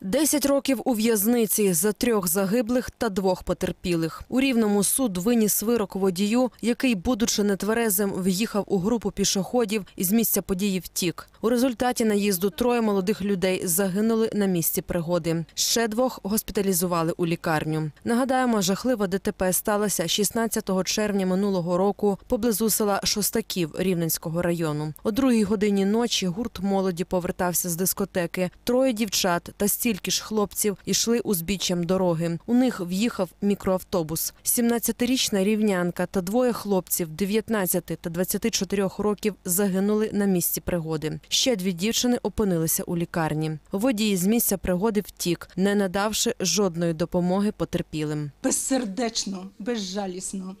Десять років у в'язниці за трьох загиблих та двох потерпілих. У рівному суд виніс вирок водію, який, будучи нетверезим, в'їхав у групу пішоходів і з місця події втік. У результаті наїзду троє молодих людей загинули на місці пригоди. Ще двох госпіталізували у лікарню. Нагадаємо, жахлива ДТП сталася 16 червня минулого року поблизу села Шостаків Рівненського району. О другій годині ночі гурт молоді повертався з дискотеки. Троє дівчат та стільки ж хлопців йшли узбіччям дороги. У них в'їхав мікроавтобус. 17-річна рівнянка та двоє хлопців 19 та 24 років загинули на місці пригоди. Ще дві дівчини опинилися у лікарні. Водій з місця пригоди втік, не надавши жодної допомоги потерпілим. безсердечно, безжалісно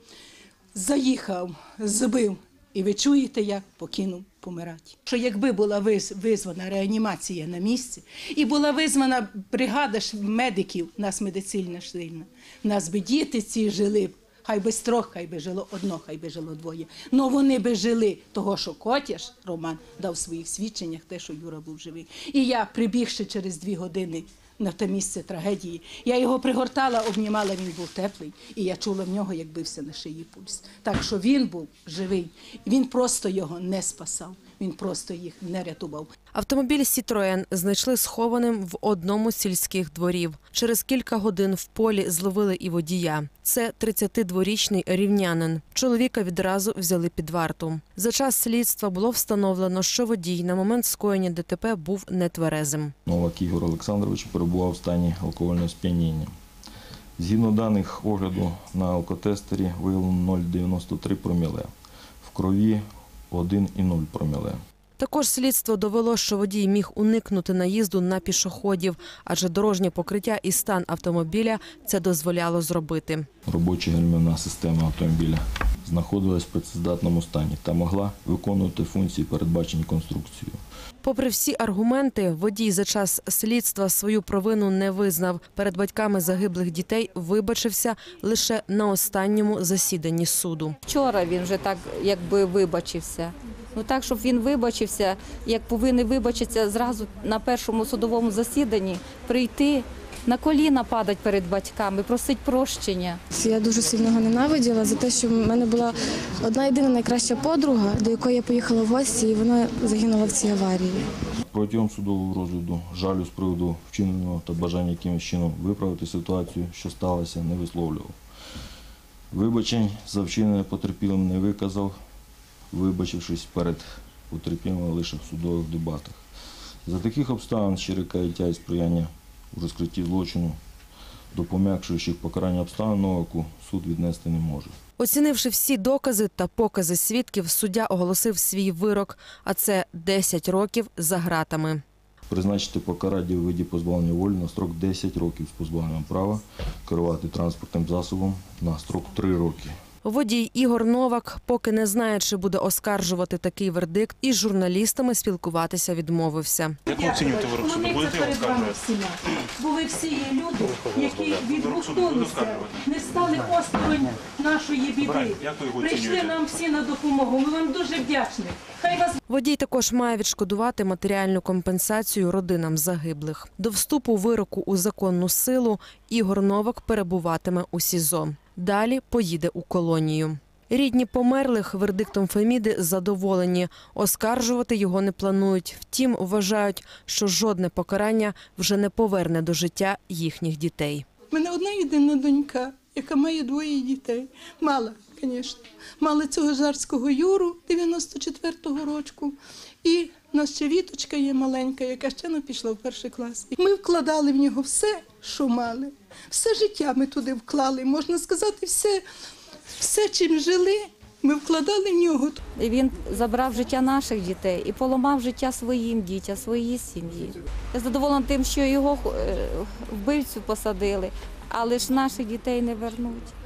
заїхав, збив. І ви чуєте, як покинув помирати. Що якби була виз- визвана реанімація на місці, і була визвана бригада медиків, нас медицина сильна, нас би діти ці жили б. Хай би з трьох, хай би жило одно, хай би жило двоє. Ну вони би жили того, що Котяш Роман дав в своїх свідченнях, те, що Юра був живий. І я, прибігши через дві години на те місце трагедії, я його пригортала, обнімала, він був теплий, і я чула в нього, як бився на шиї пульс. Так що він був живий, він просто його не спасав, він просто їх не рятував. Автомобіль Сітроен знайшли схованим в одному з сільських дворів. Через кілька годин в полі зловили і водія. Це 32-річний рівнянин. Чоловіка відразу взяли під варту. За час слідства було встановлено, що водій на момент скоєння ДТП був нетверезим. Новак Ігор Олександрович перебував в стані алкогольного сп'яніння. Згідно даних огляду на алкотестері виявлено 0,93 проміле. В крові 1,0 проміле. Також слідство довело, що водій міг уникнути наїзду на пішоходів, адже дорожнє покриття і стан автомобіля це дозволяло зробити. Робоча гальмівна система автомобіля знаходилась в працездатному стані та могла виконувати функції, передбачені конструкцією. Попри всі аргументи, водій за час слідства свою провину не визнав. Перед батьками загиблих дітей вибачився лише на останньому засіданні суду. Вчора він вже так якби вибачився. Ну так, щоб він вибачився, як повинен вибачитися зразу на першому судовому засіданні, прийти на коліна падать перед батьками, просить прощення. Я дуже сильно його ненавиділа за те, що в мене була одна єдина найкраща подруга, до якої я поїхала в гості, і вона загинула в цій аварії. Протягом судового розгляду жалю з приводу вчиненого та бажання якимось чином виправити ситуацію, що сталося, не висловлював. Вибачень за вчинене потерпілим не виказав, вибачившись перед потерпілим лише в судових дебатах. За таких обставин щире каяття і сприяння у розкритті злочину до пом'якшуючих покарання обставин Новаку суд віднести не може. Оцінивши всі докази та покази свідків, суддя оголосив свій вирок, а це 10 років за ґратами. Призначити покарання у виді позбавлення волі на строк 10 років з позбавленням права керувати транспортним засобом на строк 3 роки. Водій Ігор Новак поки не знає, чи буде оскаржувати такий вердикт, і з журналістами спілкуватися відмовився. Як ви оцінюєте вирок суду? Будете його оскаржувати? Бо ви всі є люди, які відгукнулися, не стали осторонь нашої біди. Прийшли нам всі на допомогу. Ми вам дуже вдячні. Хай вас Водій також має відшкодувати матеріальну компенсацію родинам загиблих. До вступу вироку у законну силу Ігор Новак перебуватиме у СІЗО. Далі поїде у колонію. Рідні померлих вердиктом Феміди задоволені. Оскаржувати його не планують. Втім, вважають, що жодне покарання вже не поверне до життя їхніх дітей. У мене одна єдина донька, яка має двоє дітей. Мала, звісно. Мала цього жарського Юру 94-го рочку. І в нас ще Віточка є маленька, яка ще не пішла в перший клас. Ми вкладали в нього все, що мали. Все життя ми туди вклали. Можна сказати, все, все чим жили, ми вкладали в нього. І він забрав життя наших дітей і поламав життя своїм дітям, своїй сім'ї. Я задоволена тим, що його е, вбивцю посадили, але ж наших дітей не вернуть.